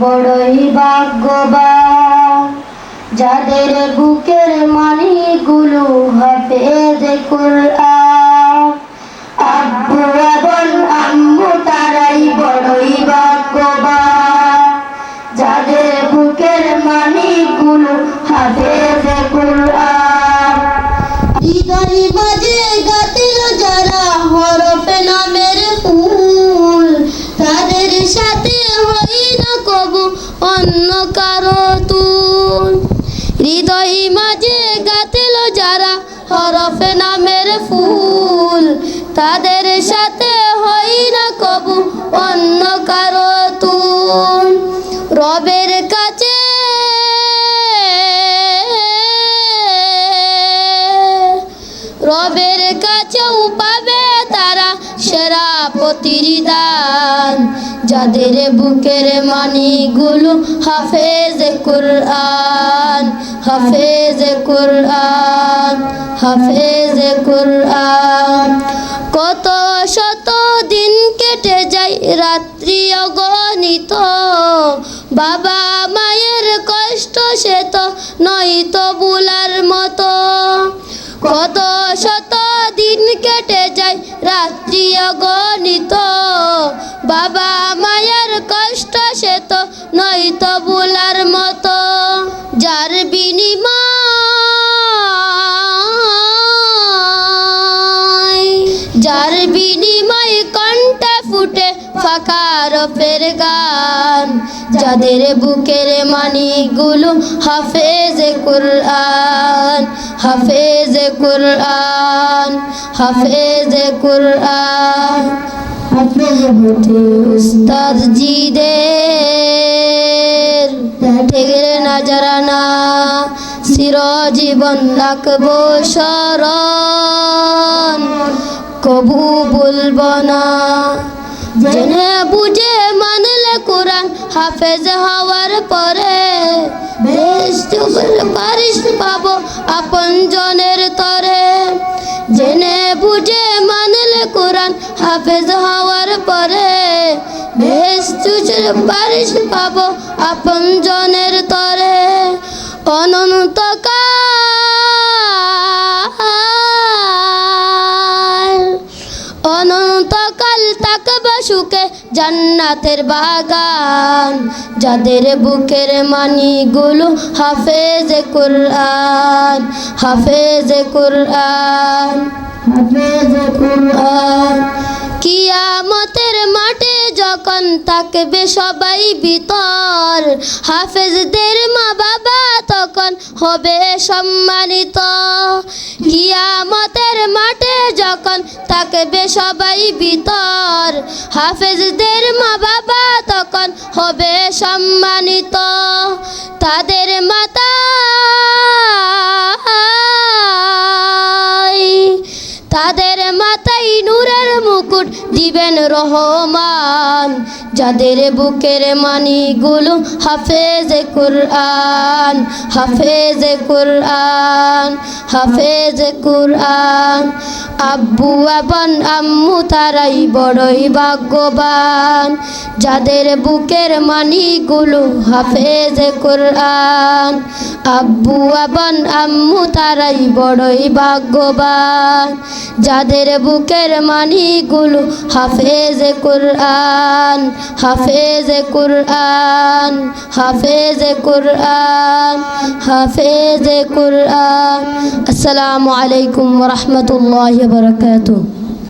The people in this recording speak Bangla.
বড়ই যাদের বুকের মানিগুলো হাফেজ অন্য কারও হৃদয় মাঝে গাতিল যারা হরফে নামের ফুল, তাদের সাথে হই না কবু অন্য কারও রবের কাছে রবের কাছেও পাবে তারা সেরা প্রতিদান যাদের বুকের মানিগুলো হাফেজ কুরআন হাফেজ কুরআন হাফেজ কুরআন। কত শত দিন কেটে যায় রাত্রি অগণিত, বাবা মায়ের কষ্ট সে তো নয় তো বুলার মতো। কত শত দিন কেটে যায় রাত্রি অগণিত বিনিময় কণ্ঠে ফুটে ফাঁকা গান। যাদের বুকের মানিগুলো হাফেজ কুরআন হাফেজ কুরআন হাফেজ কুরআন। উস্তাদ জিদের জীবন রাখব কবু বলব না। জেনে বুঝে মানলে কোরআন হাফেজ হওয়ার পরে বেশ পারিস পাবো আপন জনের তরে। জেনে বুঝে মানলে কোরআন হাফেজ হওয়ার পরে বেশ চুচুর পারিস পাবো আপন জনের তরে। অনন্তকাল সুখে জান্নাতের বাগান, যাদের বুকের মানিগুলো হাফেজ কুরআন হাফেজ কুরআন হাফেজ কুরআন। কিয়ামতের মাঠে যখন থাকবে সবাই ভিতর, হাফেজদের মা বাবা তখন হবে সম্মানিত। কিয়ামতের মাঠে যখন থাকবে সবাই ভিতর হাফেজদের মা বাবা তখন হবে সম্মানিত। তাদের মাতা তাদের মাথায় নূরের মুকুট দিবেন রহমান, যাদের বুকের মানিগুলো হাফেজ কুরআন হাফেজ কুরআন হাফেজ কুরআন। আব্বু এবং আম্মু তারাই বড়ই ভাগ্যবান, যাদের বুকের মানিগুলো হাফেজ কুরআন। আব্বু এবং আম্মু তারাই বড়ই ভাগ্যবান, যাদের বুকের মানিগুলো হাফেজ কুরআন হাফেজ কুরআন হাফেজ কুরআন হাফেজ কুরআন। আসসালামু আলাইকুম রাহমাতুল্লাহি ওয়া বারাকাতুহু।